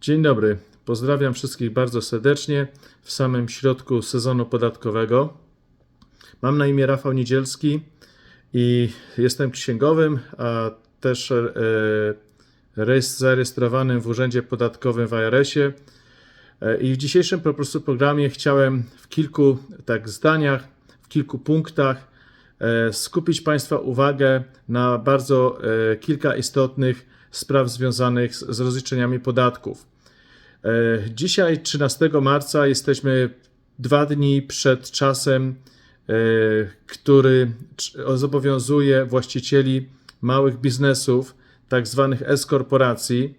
Dzień dobry. Pozdrawiam wszystkich bardzo serdecznie w samym środku sezonu podatkowego. Mam na imię Rafał Niedzielski i jestem księgowym, a też e, zarejestrowanym w Urzędzie Podatkowym w IRS-ie. E, I w dzisiejszym po prostu programie chciałem w kilku tak zdaniach, w kilku punktach e, skupić Państwa uwagę na bardzo kilka istotnych spraw związanych z, rozliczeniami podatków. E, Dzisiaj, 13 marca, jesteśmy dwa dni przed czasem, e, który zobowiązuje właścicieli małych biznesów, tak zwanych S-korporacji,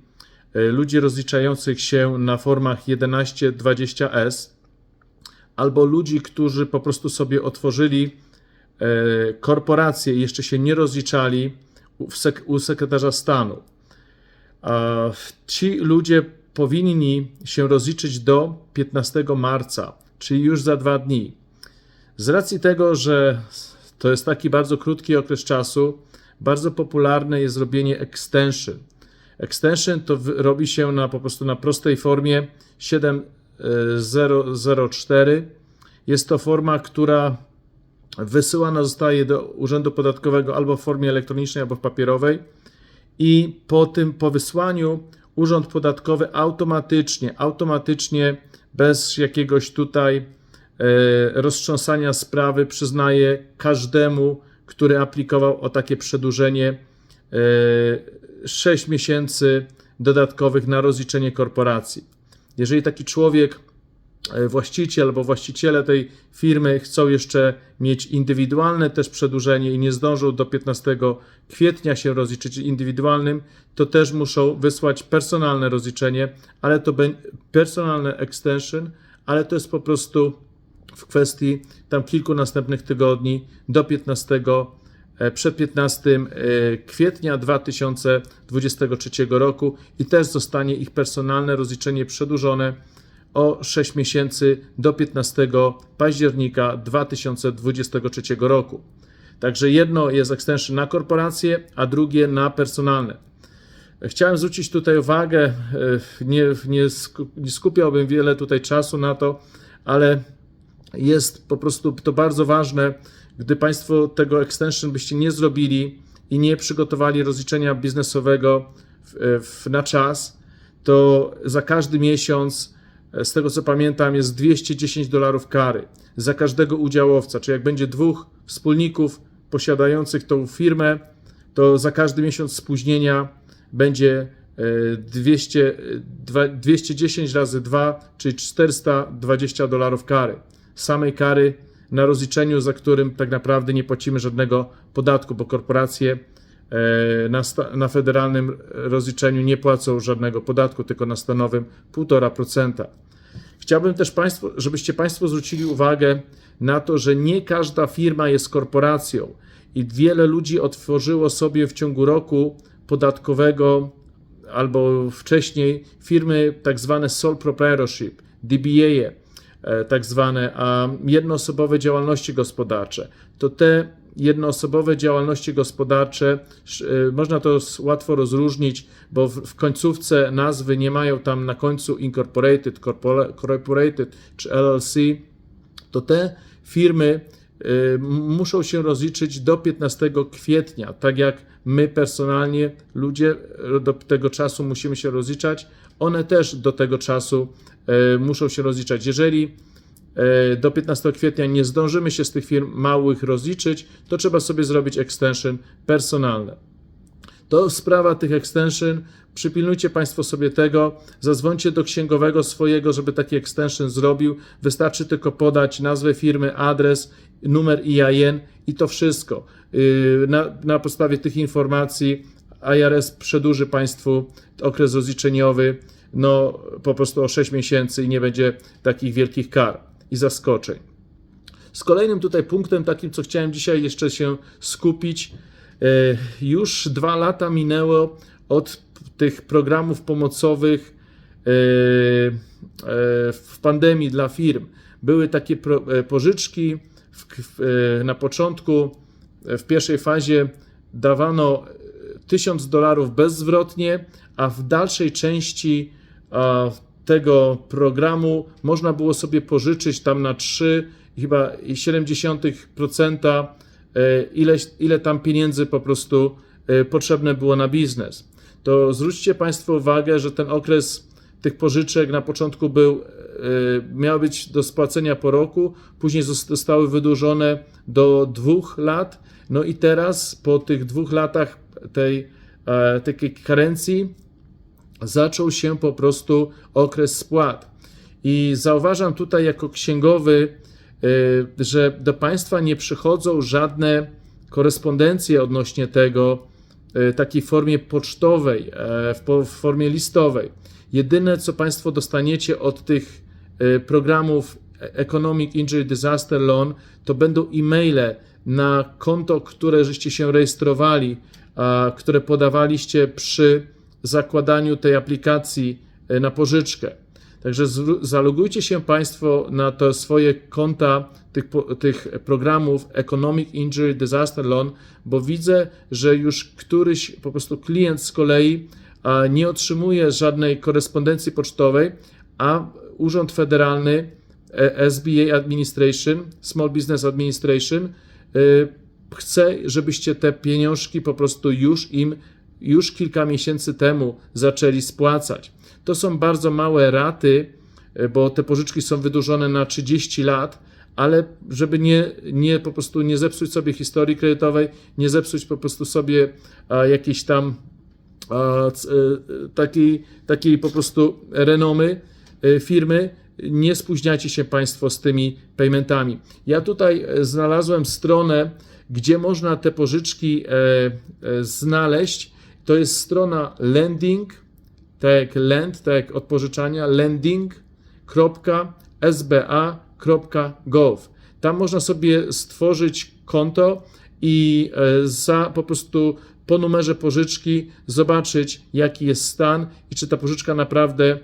e, ludzi rozliczających się na formach 1120S, albo ludzi, którzy po prostu sobie otworzyli korporacje i jeszcze się nie rozliczali u sekretarza stanu. Ci ludzie powinni się rozliczyć do 15 marca, czyli już za dwa dni. Z racji tego, że to jest taki bardzo krótki okres czasu, bardzo popularne jest robienie extension. Extension to robi się na, po prostu na prostej formie 7004. Jest to forma, która wysyłana zostaje do Urzędu Podatkowego albo w formie elektronicznej, albo w papierowej i po tym, po wysłaniu Urząd Podatkowy automatycznie, automatycznie, bez jakiegoś tutaj e, roztrząsania sprawy, przyznaje każdemu, który aplikował o takie przedłużenie e, 6 miesięcy dodatkowych na rozliczenie korporacji. Jeżeli taki człowiek e, właściciel albo właściciele tej firmy chcą jeszcze mieć indywidualne też przedłużenie i nie zdążą do 15 kwietnia się rozliczyć indywidualnym, to też muszą wysłać personalne rozliczenie, ale to personalne extension, ale to jest po prostu w kwestii tam kilku następnych tygodni do 15 e, przed 15 e, kwietnia 2023 roku i też zostanie ich personalne rozliczenie przedłużone o 6 miesięcy do 15 października 2023 roku. Także jedno jest extension na korporacje, a drugie na personalne. Chciałem zwrócić tutaj uwagę, e, nie, nie, sku- nie skupiałbym wiele tutaj czasu na to, ale jest po prostu to bardzo ważne, gdy Państwo tego extension byście nie zrobili i nie przygotowali rozliczenia biznesowego w, w, na czas, to za każdy miesiąc, e, z tego co pamiętam, jest 210 dolarów kary za każdego udziałowca. Czyli jak będzie dwóch wspólników posiadających tą firmę, to za każdy miesiąc spóźnienia będzie e, 200, e, dwa- 210 razy 2, czyli 420 dolarów kary. Samej kary na rozliczeniu, za którym tak naprawdę nie płacimy żadnego podatku, bo korporacje e, na, sta- na federalnym rozliczeniu nie płacą żadnego podatku, tylko na stanowym 1,5%. Chciałbym też państwo, żebyście Państwo zwrócili uwagę na to, że nie każda firma jest korporacją i wiele ludzi otworzyło sobie w ciągu roku podatkowego albo wcześniej firmy tak zwane sole proprietorship, DBA, e, tak zwane, a jednoosobowe działalności gospodarcze. To te jednoosobowe działalności gospodarcze, e, można to łatwo rozróżnić, bo w, końcówce nazwy nie mają tam na końcu incorporated, corpora- corporated czy LLC, to te firmy y, muszą się rozliczyć do 15 kwietnia, tak jak my personalnie, ludzie y, do tego czasu musimy się rozliczać, one też do tego czasu y, muszą się rozliczać. Jeżeli y, do 15 kwietnia nie zdążymy się z tych firm małych rozliczyć, to trzeba sobie zrobić extension personalne. To sprawa tych extension. Przypilnujcie Państwo sobie tego. Zadzwońcie do księgowego swojego, żeby taki extension zrobił. Wystarczy tylko podać nazwę firmy, adres, numer IAN i to wszystko. Yy, Na, na podstawie tych informacji IRS przedłuży Państwu okres rozliczeniowy no, po prostu o 6 miesięcy i nie będzie takich wielkich kar i zaskoczeń. Z kolejnym tutaj punktem, takim, co chciałem dzisiaj jeszcze się skupić, e, już dwa lata minęło od tych programów pomocowych e, e, w pandemii dla firm. Były takie pożyczki na początku, w pierwszej fazie dawano 1000 dolarów bezzwrotnie, a w dalszej części tego programu można było sobie pożyczyć tam na 3 chyba 0,7% e, ile, ile tam pieniędzy po prostu e, potrzebne było na biznes. To zwróćcie Państwo uwagę, że ten okres tych pożyczek na początku był, e, miał być do spłacenia po roku, później zos- zostały wydłużone do dwóch lat. No i teraz po tych dwóch latach tej takiej karencji zaczął się po prostu okres spłat. I zauważam tutaj jako księgowy, y, że do Państwa nie przychodzą żadne korespondencje odnośnie tego y, takiej formie pocztowej, e, w formie listowej. Jedyne, co Państwo dostaniecie od tych y, programów Economic Injury Disaster Loan, to będą e-maile na konto, które żeście się rejestrowali, które podawaliście przy zakładaniu tej aplikacji e, na pożyczkę. Także zalogujcie się Państwo na te swoje konta tych, tych programów Economic Injury Disaster Loan, bo widzę, że już któryś po prostu klient z kolei nie otrzymuje żadnej korespondencji pocztowej, a Urząd Federalny e, SBA Administration, Small Business Administration, y, chce, żebyście te pieniążki po prostu już im już kilka miesięcy temu zaczęli spłacać. To są bardzo małe raty, e, bo te pożyczki są wydłużone na 30 lat, ale żeby nie, nie po prostu nie zepsuć sobie historii kredytowej, nie zepsuć po prostu sobie a, jakiejś tam a, c- e, takiej, takiej po prostu renomy e, firmy, nie spóźniajcie się Państwo z tymi paymentami. Ja tutaj znalazłem stronę, gdzie można te pożyczki e, e, znaleźć. To jest strona lending, tak jak lend, tak jak od pożyczania, lending.sba.gov. Tam można sobie stworzyć konto i e, za po prostu po numerze pożyczki zobaczyć, jaki jest stan i czy ta pożyczka naprawdę e,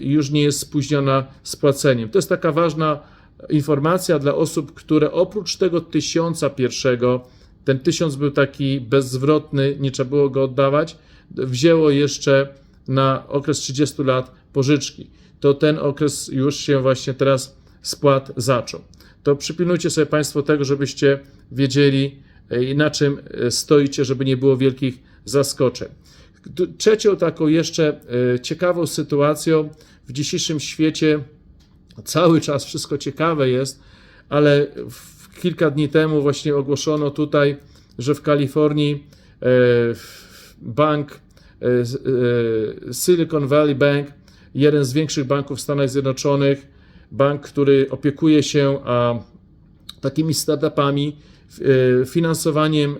już nie jest spóźniona z płaceniem. To jest taka ważna informacja dla osób, które oprócz tego tysiąca pierwszego, ten tysiąc był taki bezzwrotny, nie trzeba było go oddawać, wzięło jeszcze na okres 30 lat pożyczki. To ten okres już się właśnie teraz spłat zaczął. To przypilnujcie sobie Państwo tego, żebyście wiedzieli, e, na czym e, stoicie, żeby nie było wielkich zaskoczeń. Trzecią taką jeszcze e, ciekawą sytuacją w dzisiejszym świecie, cały czas wszystko ciekawe jest, ale w, kilka dni temu właśnie ogłoszono tutaj, że w Kalifornii e, bank e, e, Silicon Valley Bank, jeden z większych banków w Stanach Zjednoczonych, bank, który opiekuje się takimi startupami, finansowaniem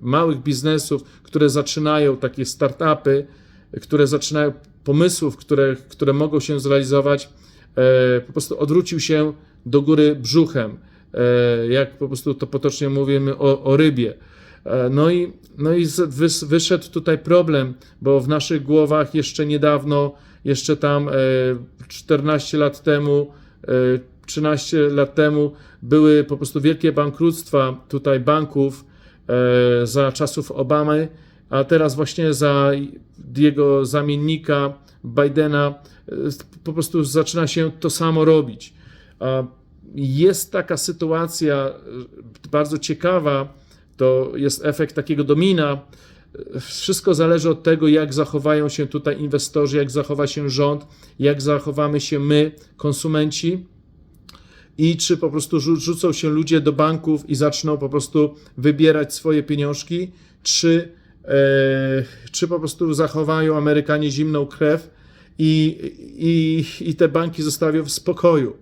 małych biznesów, które zaczynają takie startupy, które zaczynają pomysłów, które, które mogą się zrealizować, po prostu odwrócił się do góry brzuchem, e, jak po prostu to potocznie mówimy o, o rybie. E, No i, no i wyszedł tutaj problem, bo w naszych głowach jeszcze niedawno, jeszcze tam e, 14 lat temu, e, 13 lat temu były po prostu wielkie bankructwa tutaj banków e, za czasów Obamy, a teraz właśnie za jego zamiennika Bidena e, po prostu zaczyna się to samo robić. Jest taka sytuacja e, bardzo ciekawa, to jest efekt takiego domina. Wszystko zależy od tego, jak zachowają się tutaj inwestorzy, jak zachowa się rząd, jak zachowamy się my, konsumenci i czy po prostu rzu- rzucą się ludzie do banków i zaczną po prostu wybierać swoje pieniążki, czy, e, czy po prostu zachowają Amerykanie zimną krew i, i, i te banki zostawią w spokoju.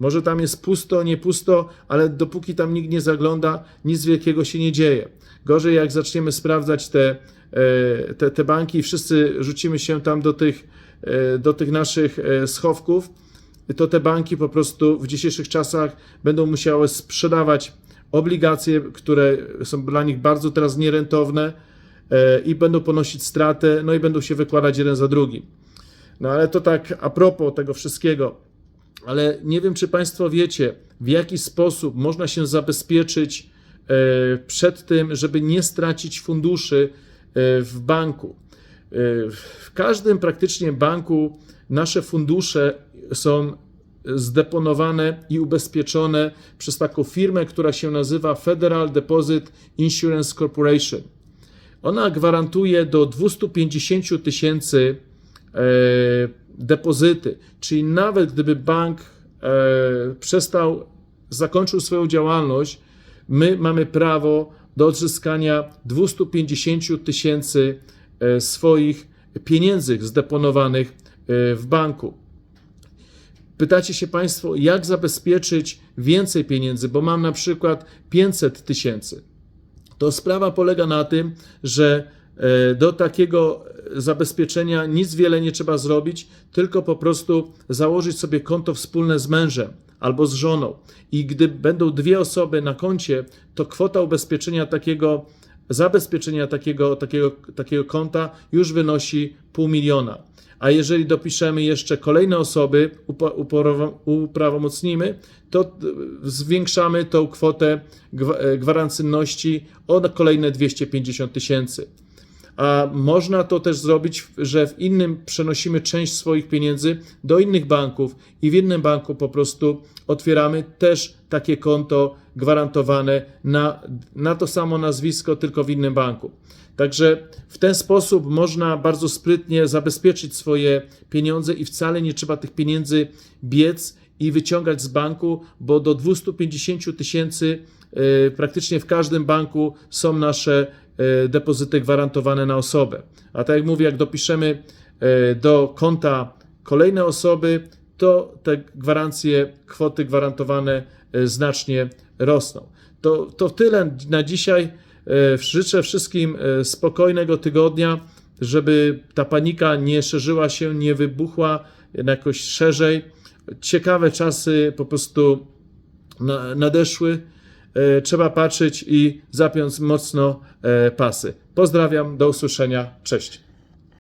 Może tam jest pusto, nie pusto, ale dopóki tam nikt nie zagląda, nic wielkiego się nie dzieje. Gorzej, jak zaczniemy sprawdzać te, e, te, te banki i wszyscy rzucimy się tam do tych, e, do tych naszych e, schowków, to te banki po prostu w dzisiejszych czasach będą musiały sprzedawać obligacje, które są dla nich bardzo teraz nierentowne i będą ponosić stratę, no i będą się wykładać jeden za drugim. No ale to tak a propos tego wszystkiego. Ale nie wiem, czy Państwo wiecie, w jaki sposób można się zabezpieczyć e, przed tym, żeby nie stracić funduszy e, w banku. w każdym praktycznie banku nasze fundusze są zdeponowane i ubezpieczone przez taką firmę, która się nazywa Federal Deposit Insurance Corporation. Ona gwarantuje do 250 tysięcy e, depozyty, czyli nawet gdyby bank e, przestał, zakończył swoją działalność, my mamy prawo do odzyskania 250 tysięcy e, swoich pieniędzy zdeponowanych e, w banku. Pytacie się Państwo, jak zabezpieczyć więcej pieniędzy, bo mam na przykład 500 tysięcy. To sprawa polega na tym, że e, do takiego zabezpieczenia nic wiele nie trzeba zrobić, tylko po prostu założyć sobie konto wspólne z mężem albo z żoną. I gdy będą dwie osoby na koncie, to kwota ubezpieczenia takiego, zabezpieczenia takiego, takiego, takiego konta już wynosi pół miliona. A jeżeli dopiszemy jeszcze kolejne osoby, uprawomocnimy, to e, zwiększamy tą kwotę e, gwarancyjności o kolejne 250 tysięcy. A można to też zrobić, że w innym przenosimy część swoich pieniędzy do innych banków i w innym banku po prostu otwieramy też takie konto gwarantowane na, na to samo nazwisko, tylko w innym banku. Także w ten sposób można bardzo sprytnie zabezpieczyć swoje pieniądze i wcale nie trzeba tych pieniędzy biec i wyciągać z banku, bo do 250 tysięcy e, praktycznie w każdym banku są nasze depozyty gwarantowane na osobę. A tak jak mówię, jak dopiszemy e, do konta kolejne osoby, to te gwarancje, kwoty gwarantowane e, znacznie rosną. To, to tyle na dzisiaj. E, Życzę wszystkim e, spokojnego tygodnia, żeby ta panika nie szerzyła się, nie wybuchła jakoś szerzej. Ciekawe czasy po prostu na- nadeszły. E, Trzeba patrzeć i zapiąć mocno e, pasy. Pozdrawiam, do usłyszenia, cześć.